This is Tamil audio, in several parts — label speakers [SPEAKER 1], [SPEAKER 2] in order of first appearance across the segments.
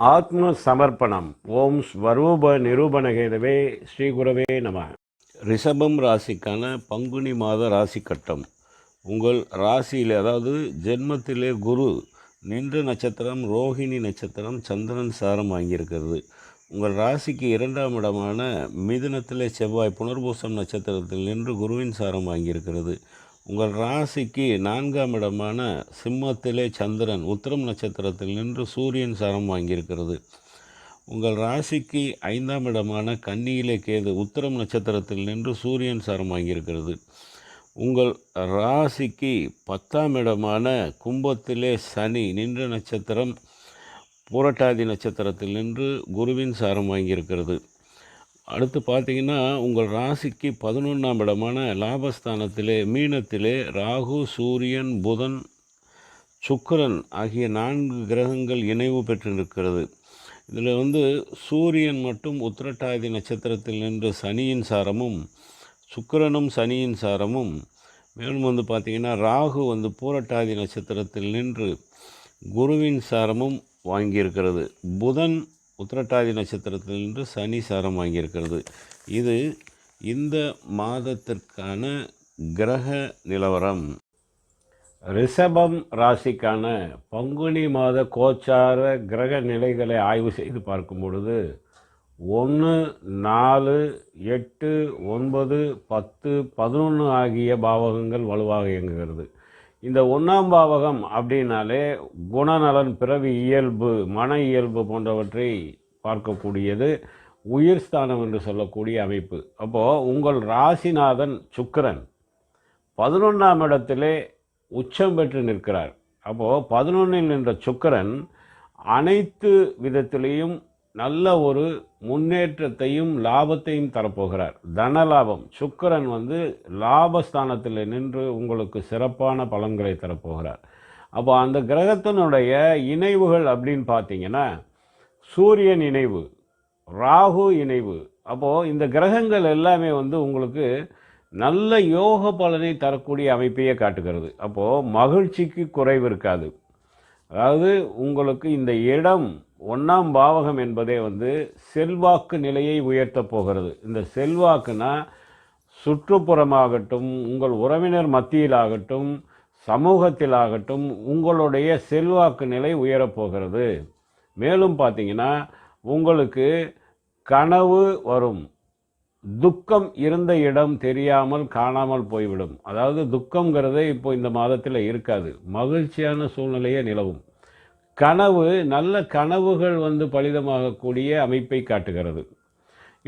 [SPEAKER 1] ஆத்ம சமர்ப்பணம் ஓம் ஸ்வரூப நிரூபணகேதவே ஸ்ரீ குரவே நம. ரிஷபம் ராசிக்கான பங்குனி மாத ராசி கட்டம். உங்கள் ராசியில் அதாவது ஜென்மத்திலே குரு நின்ற நட்சத்திரம் ரோஹிணி நட்சத்திரம் சந்திரன் சாரம் வாங்கியிருக்கிறது. உங்கள் ராசிக்கு இரண்டாம் இடமான மிதுனத்திலே செவ்வாய் புனர்பூசம் நட்சத்திரத்தில் நின்று குருவின் சாரம் வாங்கியிருக்கிறது. உங்கள் ராசிக்கு நான்காம் இடமான சிம்மத்திலே சந்திரன் உத்திரம் நட்சத்திரத்தில் நின்று சூரியன் சாரம் வாங்கியிருக்கிறது. உங்கள் ராசிக்கு ஐந்தாம் இடமான கன்னியிலே கேது உத்திரம் நட்சத்திரத்தில் நின்று சூரியன் சாரம் வாங்கியிருக்கிறது. உங்கள் ராசிக்கு பத்தாம் இடமான கும்பத்திலே சனி நின்ற நட்சத்திரம் பூரட்டாதி நட்சத்திரத்தில் நின்று குருவின் சாரம் வாங்கியிருக்கிறது. அடுத்து பார்த்தீங்கன்னா உங்கள் ராசிக்கு பதினொன்றாம் இடமான லாபஸ்தானத்திலே மீனத்திலே ராகு சூரியன் புதன் சுக்கரன் ஆகிய நான்கு கிரகங்கள் இணைவு பெற்றிருக்கிறது. இதில் வந்து சூரியன் மட்டும் உத்திரட்டாதி நட்சத்திரத்தில் நின்று சனியின் சாரமும் சுக்கிரனும் சனியின் சாரமும். மேலும் வந்து பார்த்திங்கன்னா ராகு வந்து பூரட்டாதி நட்சத்திரத்தில் நின்று குருவின் சாரமும் வாங்கியிருக்கிறது. புதன் உத்திரட்டாதி நட்சத்திரத்தில் சனி சாரம் வாங்கியிருக்கிறது. இது இந்த மாதத்திற்கான கிரக நிலவரம். ரிஷபம் ராசிக்கான பங்குனி மாத கோச்சார கிரக நிலைகளை ஆய்வு செய்து பார்க்கும் பொழுது ஒன்று நாலு எட்டு ஒன்பது பத்து பதினொன்று ஆகிய பாவகங்கள் வலுவாக இயங்குகிறது. இந்த ஒன்றாம் பாவகம் அப்படின்னாலே குணநலன் பிறவி இயல்பு மன இயல்பு போன்றவற்றை பார்க்கக்கூடியது உயிர் ஸ்தானம் என்று சொல்லக்கூடிய அமைப்பு. அப்போது உங்கள் ராசிநாதன் சுக்கிரன் பதினொன்றாம் இடத்திலே உச்சம் பெற்று நிற்கிறார். அப்போது பதினொன்றில் நின்ற சுக்கிரன் அனைத்து விதத்திலேயும் நல்ல ஒரு முன்னேற்றத்தையும் லாபத்தையும் தரப்போகிறார். தன லாபம். சுக்கிரன் வந்து லாபஸ்தானத்தில் நின்று உங்களுக்கு சிறப்பான பலன்களை தரப்போகிறார். அப்போ அந்த கிரகத்தினுடைய இணைவுகள் அப்படின்னு பார்த்தீங்கன்னா சூரியன் இணைவு ராகு இணைவு. அப்போது இந்த கிரகங்கள் எல்லாமே வந்து உங்களுக்கு நல்ல யோக பலனை தரக்கூடிய அமைப்பையே காட்டுகிறது. அப்போது மகிழ்ச்சிக்கு குறைவு இருக்காது. அதாவது உங்களுக்கு இந்த இடம் ஒன்றாம் பாவகம் என்பதே வந்து செல்வாக்கு நிலையை உயர்த்தப் போகிறது. இந்த செல்வாக்குனா சுற்றுப்புறமாகட்டும் உங்கள் உறவினர் மத்தியிலாகட்டும் சமூகத்திலாகட்டும் உங்களுடைய செல்வாக்கு நிலை உயரப்போகிறது மேலும் பார்த்தீங்கன்னா உங்களுக்கு கனவு வரும். துக்கம் இருந்த இடம் தெரியாமல் காணாமல் போய்விடும். அதாவது துக்கங்கிறதே இப்போ இந்த மாதத்தில் இருக்காது. மகிழ்ச்சியான சூழ்நிலையே நிலவும். கனவு நல்ல கனவுகள் வந்து பலிதமாகக்கூடிய அமைப்பை காட்டுகிறது.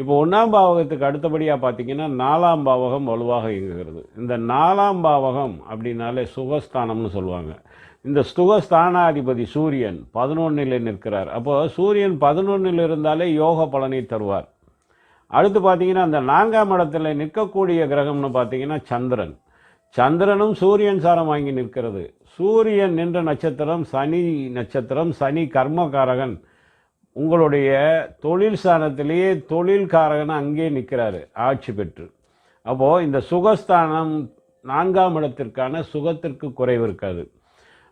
[SPEAKER 1] இப்போ ஒன்றாம் பாவகத்துக்கு அடுத்தபடியாக பார்த்தீங்கன்னா நாலாம் பாவகம் வலுவாக இயங்குகிறது. இந்த நாலாம் பாவகம் அப்படின்னாலே சுகஸ்தானம்னு சொல்லுவாங்க. இந்த ஸ்துகஸ்தானாதிபதி சூரியன் பதினொன்னில் நிற்கிறார். அப்போ சூரியன் பதினொன்னில் இருந்தாலே யோக பலனை தருவார். அடுத்து பார்த்தீங்கன்னா அந்த நான்காம் இடத்துல நிற்கக்கூடிய கிரகம்னு பார்த்தீங்கன்னா சந்திரன். சந்திரனும் சூரியன் சாரம் வாங்கி நிற்கிறது. சூரியன் நின்ற நட்சத்திரம் சனி நட்சத்திரம் சனி கர்மகாரகன் உங்களுடைய தொழில் ஸ்தானத்திலேயே தொழில்காரகன் அங்கே நிற்கிறாரு ஆட்சி பெற்று. அப்போது இந்த சுகஸ்தானம் நான்காம் இடத்திற்கான சுகத்திற்கு குறைவு இருக்காது.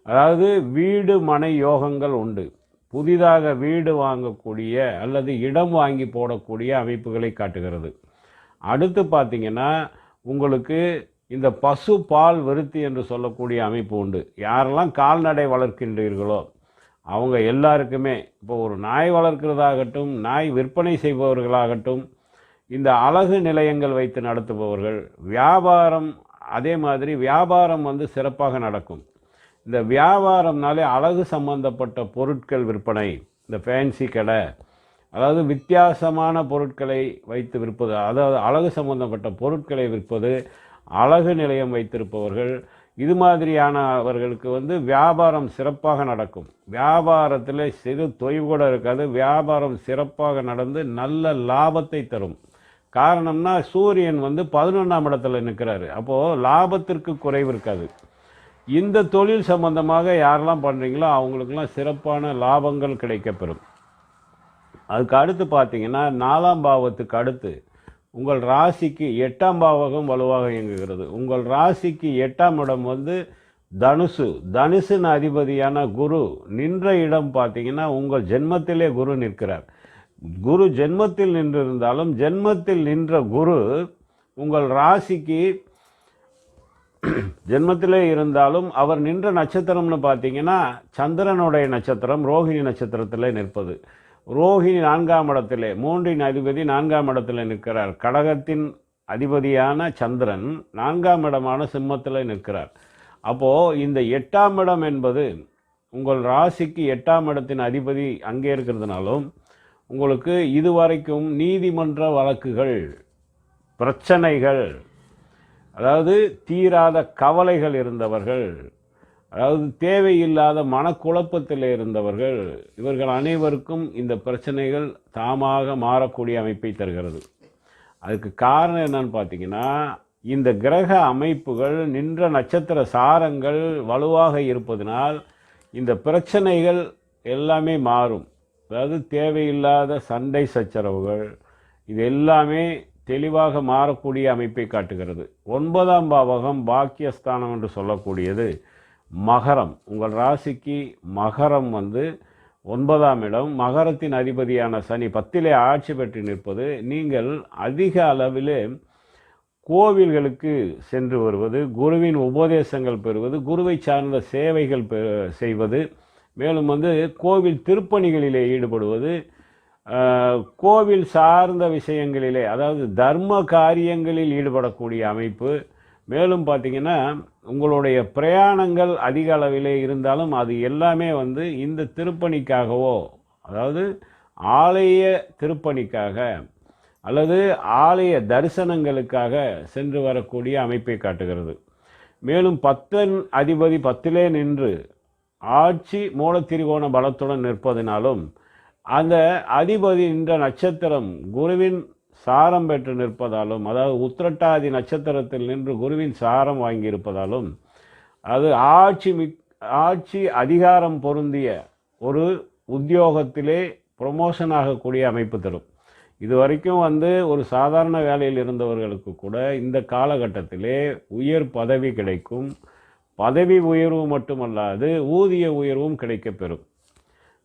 [SPEAKER 1] அதாவது வீடு மனை யோகங்கள் உண்டு. புதிதாக வீடு வாங்கக்கூடிய அல்லது இடம் வாங்கி போடக்கூடிய அமைப்புகளை காட்டுகிறது. அடுத்து பார்த்தீங்கன்னா உங்களுக்கு இந்த பசு பால் விருத்தி என்று சொல்லக்கூடிய அமைப்பு உண்டு. யாரெல்லாம் கால்நடை வளர்க்கின்றீர்களோ அவங்க எல்லாருக்குமே இப்போ ஒரு நாய் வளர்க்கிறதாகட்டும் நாய் விற்பனை செய்பவர்களாகட்டும் இந்த அழகு நிலையங்கள் வைத்து நடத்துபவர்கள் வியாபாரம் அதே மாதிரி வியாபாரம் வந்து சிறப்பாக நடக்கும். இந்த வியாபாரம்னாலே அழகு சம்பந்தப்பட்ட பொருட்கள் விற்பனை இந்த ஃபேன்சி கடை அதாவது வித்தியாசமான பொருட்களை வைத்து விற்பது அதாவது அழகு சம்பந்தப்பட்ட பொருட்களை விற்பது அழகு நிலையம் வைத்திருப்பவர்கள். இது மாதிரியானவர்களுக்கு வந்து வியாபாரம் சிறப்பாக நடக்கும். வியாபாரத்தில் சிறு தொய்வு கூட இருக்காது. வியாபாரம் சிறப்பாக நடந்து நல்ல லாபத்தை தரும். காரணம்னா சூரியன் வந்து பதினொன்றாம் இடத்துல நிற்கிறாரு. அப்போது லாபத்திற்கு குறைவு இருக்காது. இந்த தொழில் சம்பந்தமாக யாரெல்லாம் பண்ணுறீங்களோ அவங்களுக்கெல்லாம் சிறப்பான லாபங்கள் கிடைக்கப்பெறும். அதுக்கு அடுத்து பார்த்தீங்கன்னா நாலாம் பாவத்துக்கு அடுத்து உங்கள் ராசிக்கு எட்டாம் பாவகம் வலுவாக இயங்குகிறது. உங்கள் ராசிக்கு எட்டாம் இடம் வந்து தனுசு. தனுசின் அதிபதியான குரு நின்ற இடம் பார்த்தீங்கன்னா உங்கள் ஜென்மத்திலே குரு நிற்கிறார். குரு ஜென்மத்தில் நின்றிருந்தாலும் ஜென்மத்தில் நின்ற குரு உங்கள் ராசிக்கு ஜென்மத்திலே இருந்தாலும் அவர் நின்ற நட்சத்திரம்னு பார்த்தீங்கன்னா சந்திரனுடைய நட்சத்திரம் ரோஹிணி நட்சத்திரத்தில் நிற்பது. ரோஹிணி நான்காம் இடத்திலே மூன்றின் அதிபதி நான்காம் இடத்துல நிற்கிறார். கடகத்தின் அதிபதியான சந்திரன் நான்காம் இடமான சிம்மத்தில் நிற்கிறார். அப்போது இந்த எட்டாம் இடம் என்பது உங்கள் ராசிக்கு எட்டாம் இடத்தின் அதிபதி அங்கே இருக்கிறதுனாலும் உங்களுக்கு இதுவரைக்கும் நீதிமன்ற வழக்குகள் பிரச்சனைகள் அதாவது தீராத கவலைகள் இருந்தவர்கள் அதாவது தேவையில்லாத மனக்குழப்பத்தில் இருந்தவர்கள் இவர்கள் அனைவருக்கும் இந்த பிரச்சனைகள் தாமாக மாறக்கூடிய அமைப்பை தருகிறது. அதுக்கு காரணம் என்னன்னு பார்த்தீங்கன்னா இந்த கிரக அமைப்புகள் நின்ற நட்சத்திர சாரங்கள் வலுவாக இருப்பதனால் இந்த பிரச்சனைகள் எல்லாமே மாறும். அதாவது தேவையில்லாத சண்டை சச்சரவுகள் இது எல்லாமே தெளிவாக மாறக்கூடிய அமைப்பை காட்டுகிறது. ஒன்பதாம் பாவகம் பாக்கியஸ்தானம் என்று சொல்லக்கூடியது மகரம். உங்கள் ராசிக்கு மகரம் வந்து ஒன்பதாம் இடம். மகரத்தின் அதிபதியான சனி பத்திலே ஆட்சி பெற்று நிற்பது நீங்கள் அதிக அளவிலே கோவில்களுக்கு சென்று வருவது குருவின் உபதேசங்கள் பெறுவது குருவை சார்ந்த சேவைகள் பெ செய்வது மேலும் வந்து கோவில் திருப்பணிகளிலே ஈடுபடுவது கோவில் சார்ந்த விஷயங்களிலே அதாவது தர்ம காரியங்களில் ஈடுபடக்கூடிய அமைப்பு மேலும் பார்த்தீங்கன்னா உங்களுடைய பிரயாணங்கள் அதிக அளவிலே இருந்தாலும் அது எல்லாமே வந்து இந்த திருப்பணிக்காகவோ அதாவது ஆலய திருப்பணிக்காக அல்லது ஆலய தரிசனங்களுக்காக சென்று வரக்கூடிய அமைப்பை காட்டுகிறது. மேலும் பத்தன் அதிபதி பத்திலே நின்று ஆட்சி மூலத்திரிகோண பலத்துடன் நிற்பதினாலும் அந்த அதிபதி என்ற நட்சத்திரம் குருவின் சாரம் பெற்று நிற்பதாலும் அதாவது உத்திரட்டாதி நட்சத்திரத்தில் நின்று குருவின் சாரம் வாங்கியிருப்பதாலும் அது ஆட்சி மிக் ஆட்சி அதிகாரம் பொருந்திய ஒரு உத்தியோகத்திலே ப்ரொமோஷன் ஆகக்கூடிய அமைப்பு தரும். இது வரைக்கும் வந்து ஒரு சாதாரண வேலையில் இருந்தவர்களுக்கு கூட இந்த காலகட்டத்திலே உயர் பதவி கிடைக்கும். பதவி உயர்வு மட்டுமல்லாது ஊதிய உயர்வும் கிடைக்கப்பெறும்.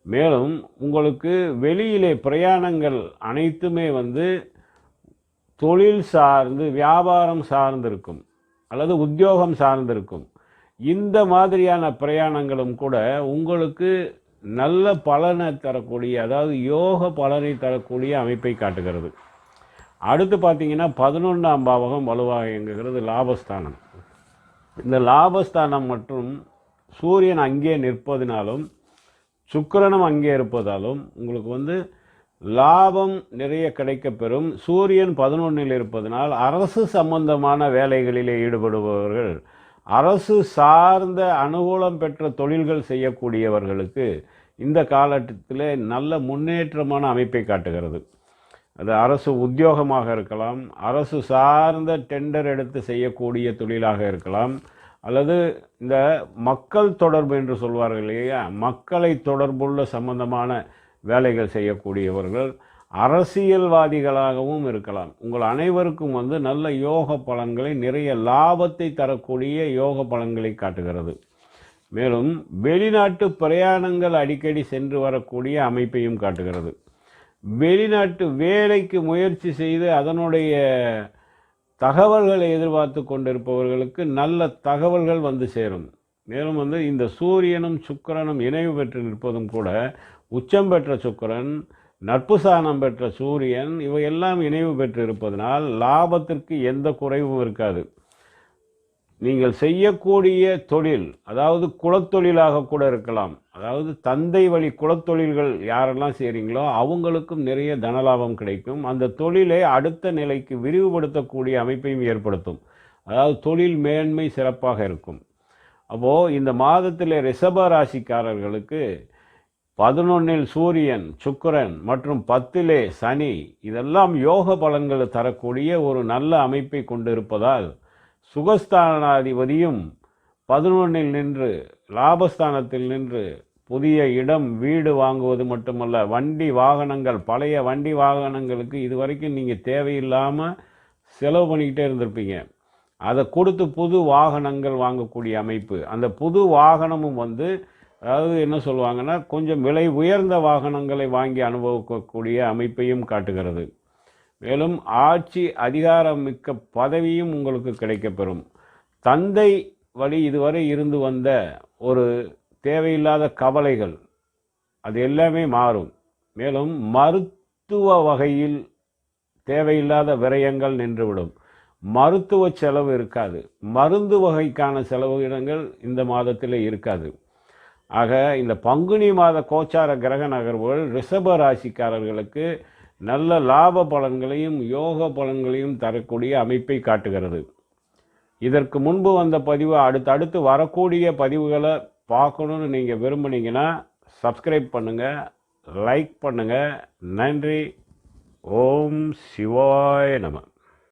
[SPEAKER 1] மேலும் உங்களுக்கு வெளியிலே பிரயாணங்கள் அனைத்துமே வந்து தொழில் சார்ந்து வியாபாரம் சார்ந்திருக்கும் அல்லது உத்தியோகம் சார்ந்திருக்கும் இந்த மாதிரியான பிரயாணங்களும் கூட உங்களுக்கு நல்ல பலனை தரக்கூடிய அதாவது யோக பலனை தரக்கூடிய அமைப்பை காட்டுகிறது. அடுத்து பார்த்தீங்கன்னா பதினொன்றாம் பாவகம் வலுவாக இயங்குகிறது லாபஸ்தானம். இந்த லாபஸ்தானம் மற்றும் சூரியன் அங்கே நிற்பதினாலும் சுக்கிரனும் அங்கே இருப்பதாலும் உங்களுக்கு வந்து லாபம் நிறைய கிடைக்கப்பெறும். சூரியன் பதினொன்றில் இருப்பதனால் அரசு சம்பந்தமான வேலைகளிலே ஈடுபடுபவர்கள் அரசு சார்ந்த அனுகூலம் பெற்ற தொழில்கள் செய்யக்கூடியவர்களுக்கு இந்த காலகட்டத்தில் நல்ல முன்னேற்றமான அமைப்பை காட்டுகிறது. அது அரசு உத்தியோகமாக இருக்கலாம் அரசு சார்ந்த டெண்டர் எடுத்து செய்யக்கூடிய தொழிலாக இருக்கலாம் அல்லது இந்த மக்கள் தொடர்பு என்று சொல்வார்கள் இல்லையா? மக்களை தொடர்புள்ள சம்பந்தமான வேலைகள் செய்யக்கூடியவர்கள் அரசியல்வாதிகளாகவும் இருக்கலாம். உங்கள் அனைவருக்கும் வந்து நல்ல யோக பலன்களை நிறைய லாபத்தை தரக்கூடிய யோக பலன்களை காட்டுகிறது. மேலும் வெளிநாட்டு பிரயாணங்கள் அடிக்கடி சென்று வரக்கூடிய அமைப்பையும் காட்டுகிறது. வெளிநாட்டு வேலைக்கு முயற்சி செய்து அதனுடைய தகவல்களை எதிர்பார்த்து கொண்டிருப்பவர்களுக்கு நல்ல தகவல்கள் வந்து சேரும். மேலும் வந்து இந்த சூரியனும் சுக்கிரனும் இணைவு பெற்று நிற்பதும் கூட உச்சம் பெற்ற சுக்கிரன் நட்பு சாணம் பெற்ற சூரியன் இவையெல்லாம் இணைவு பெற்று இருப்பதனால் லாபத்திற்கு எந்த குறைவும் இருக்காது. நீங்கள் செய்யக்கூடிய தொழில் அதாவது குலத்தொழிலாக கூட இருக்கலாம். அதாவது தந்தை வழி குலத்தொழில்கள் யாரெல்லாம் செய்கிறீங்களோ அவங்களுக்கும் நிறைய தனலாபம் கிடைக்கும். அந்த தொழிலை அடுத்த நிலைக்கு விரிவுபடுத்தக்கூடிய அமைப்பையும் ஏற்படுத்தும். அதாவது தொழில் மேன்மை சிறப்பாக இருக்கும். அப்போது இந்த மாதத்தில் ரிஷப ராசிக்காரர்களுக்கு பதினொன்னில் சூரியன் சுக்கரன் மற்றும் பத்திலே சனி. இதெல்லாம் யோக பலன்களை தரக்கூடிய ஒரு நல்ல அமைப்பை கொண்டிருப்பதால் சுகஸ்தானாதிபதியும் பதினொன்னில் நின்று லாபஸ்தானத்தில் நின்று புதிய இடம் வீடு வாங்குவது மட்டுமல்ல வண்டி வாகனங்கள் பழைய வண்டி வாகனங்களுக்கு இதுவரைக்கும் நீங்கள் தேவையில்லாமல் செலவு பண்ணிக்கிட்டே இருந்திருப்பீங்க. அதை கொடுத்து புது வாகனங்கள் வாங்கக்கூடிய அமைப்பு. அந்த புது வாகனமும் வந்து அதாவது என்ன சொல்லுவாங்கன்னா கொஞ்சம் விலை உயர்ந்த வாகனங்களை வாங்கி அனுபவிக்கக்கூடிய அமைப்பையும் காட்டுகிறது. மேலும் ஆட்சி அதிகாரம் மிக்க பதவியும் உங்களுக்கு கிடைக்கப்பெறும். தந்தை வழி இதுவரை இருந்து வந்த ஒரு தேவையில்லாத கவலைகள் அது எல்லாமே மாறும். மேலும் மருத்துவ வகையில் தேவையில்லாத விரயங்கள் நின்றுவிடும். மருத்துவ செலவு இருக்காது. மருந்து வகைக்கான செலவினங்கள் இந்த மாதத்தில் இருக்காது. ஆக இந்த பங்குனி மாத கோச்சார கிரக நகர்வுகள் ரிஷப ராசிக்காரர்களுக்கு நல்ல லாப பலன்களையும் யோக பலன்களையும் தரக்கூடிய அமைப்பை காட்டுகிறது. இதற்கு முன்பு வந்த பதிவு அடுத்தடுத்து வரக்கூடிய பதிவுகளை பார்க்கணுன்னு நீங்கள் விரும்புனீங்கன்னா சப்ஸ்கிரைப் பண்ணுங்கள் லைக் பண்ணுங்கள் நன்றி. ஓம் சிவாய நமன்